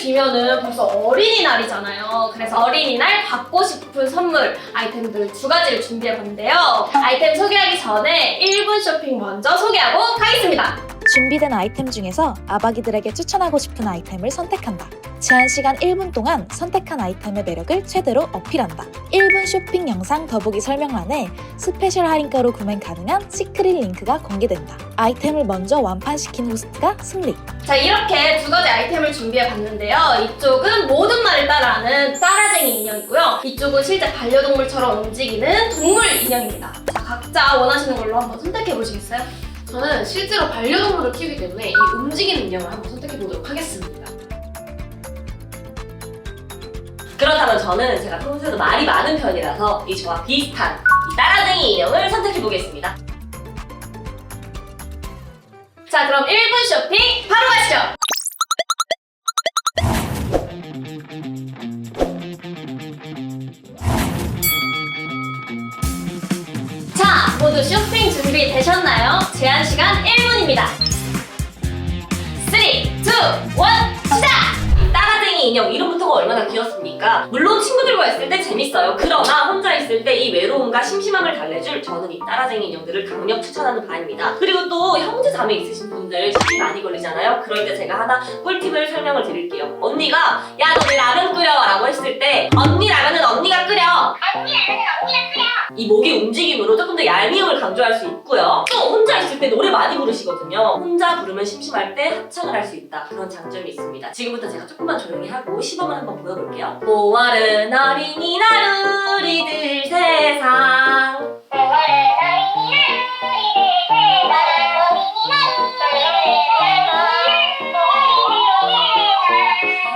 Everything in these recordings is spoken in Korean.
뒤면은 벌써 어린이날이잖아요. 그래서 어린이날 받고 싶은 선물 아이템들 두 가지를 준비해봤는데요. 아이템 소개하기 전에 1분 쇼핑 먼저 소개하고 가겠습니다. 준비된 아이템 중에서 아박이들에게 추천하고 싶은 아이템을 선택한다. 제한 시간 1분 동안 선택한 아이템의 매력을 최대로 어필한다. 1분 쇼핑 영상 더보기 설명란에 스페셜 할인가로 구매 가능한 시크릿 링크가 공개된다. 아이템을 먼저 완판시킨 호스트가 승리. 자 이렇게 두 가지 아이템을 준비해 봤는데요. 이쪽은 모든 말을 따라하는 따라쟁이 인형이고요. 이쪽은 실제 반려동물처럼 움직이는 동물 인형입니다. 자 각자 원하시는 걸로 한번 선택해 보시겠어요? 저는 실제로 반려동물을 키우기 때문에 이 움직이는 인형을 한번 선택해 보도록 하겠습니다. 그렇다면 저는 제가 평소에도 말이 많은 편이라서 이 저와 비슷한 이 따라쟁이 인형을 선택해 보겠습니다. 자 그럼 1분 쇼핑 바로 가시죠. 자 모두 쇼핑 준비 되셨나요? 제한 시간 1분입니다. 3, 2, 1 시작! 따라쟁이 인형 이름부터가 얼마나 귀엽습니까? 물론 친구들과 있을 때 재밌어요. 그러나 혼자 있을 때 이 외로움과 심심함을 달래줄 저는 이 따라쟁이 인형들을 강력 추천하는 바입니다. 그리고 또 형제 자매 있으신 분들 시기 많이 걸리잖아요. 그럴 때 제가 하나 꿀팁을 설명을 드릴게요. 언니가 야 너네 라면 끓여라고 했을 때 언니 라면은 언니가 끓여. 이 목의 움직임으로 조금 더 얄미움을 강조할 수 있고요. 또 혼자 있을 때 노래 많이 부르시거든요. 혼자 부르면 심심할 때 합창을 할 수 있다. 그런 장점이 있습니다. 지금부터 제가 조금만 조용히 하고 시범을 한번 보여볼게요. 5월은 어린이날 우리들 세상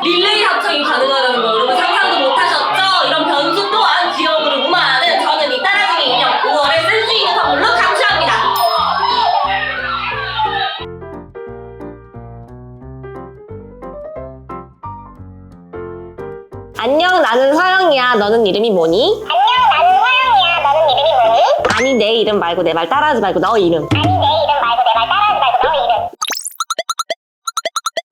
릴레이 합창이 가능하다는 거 안녕 나는 서영이야 너는 이름이 뭐니? 안녕 나는 서영이야 너는 이름이 뭐니? 아니 내 이름 말고 내 말 따라하지 말고 너 이름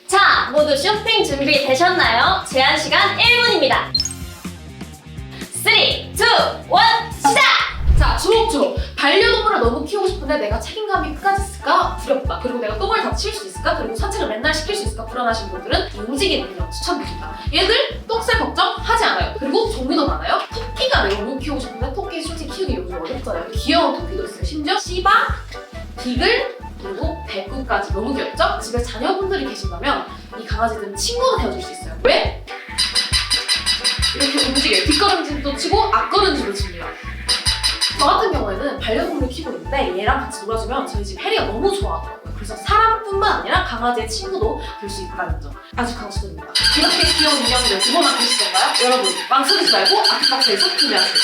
자, 모두 쇼핑 준비 되셨나요? 제한 시간 1분입니다. 3, 2, 1, 시작! 자, 주목주목. 반려동물을 너무 키우고 싶은데 내가 책임감이 끝까지 있을까? 두렵다. 그리고 내가 똥을 다 치울 수 있을까? 그리고 산책을 맨날 시킬 수 있을까? 불안하신 분들은 이 움직이는 인형 추천드립니다. 얘들 똥쌀 걱정 하지 않아요. 그리고 종류도 많아요. 토끼가 내가 너무 키우고 싶은데 토끼 솔직히 키우기 요즘 어렵잖아요. 귀여운 토끼도 있어요. 심지어 시바, 비글, 그리고 백구까지 너무 귀엽죠? 집에 자녀분들이 계신다면 이 강아지들은 친구가 되어줄 수 있어요. 왜? 이렇게 움직여요. 뒷걸음질도 치고 앞걸음질도 칩니다. 저 같은 경우에는 반려동물을 키우고 있는데 얘랑 같이 놀아주면 저희 집 해리가 너무 좋아하더라고요. 그래서 사람뿐만 아니라 강아지의 친구도 될 수 있다는 점 아주 강추드립니다. 이렇게 귀여운 인형들 집어넣고 계시던가요? 여러분 망설이지 말고 아트박스에서 구매하세요.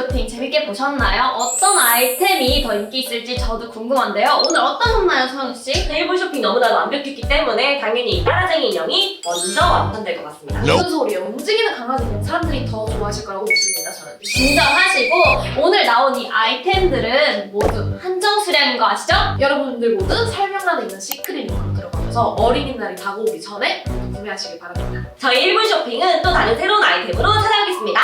쇼핑 재밌게 보셨나요? 어떤 아이템이 더 인기 있을지 저도 궁금한데요. 오늘 어떤 혼나요, 서영씨? 일본 쇼핑 너무나도 완벽했기 때문에 당연히 이 따라쟁이 인형이 먼저 완판될 것 같습니다. 무슨 소리예요? 움직이는 강아지는 사람들이 더 좋아하실 거라고 믿습니다. 저는. 진정하시고 오늘 나온 이 아이템들은 모두 한정 수량인 거 아시죠? 여러분들 모두 설명란에 있는 시크릿 링크로 들어가면서 어린이날이 다가오기 전에 구매하시길 바랍니다. 저희 1분 쇼핑은 또 다른 새로운 아이템으로 찾아오겠습니다.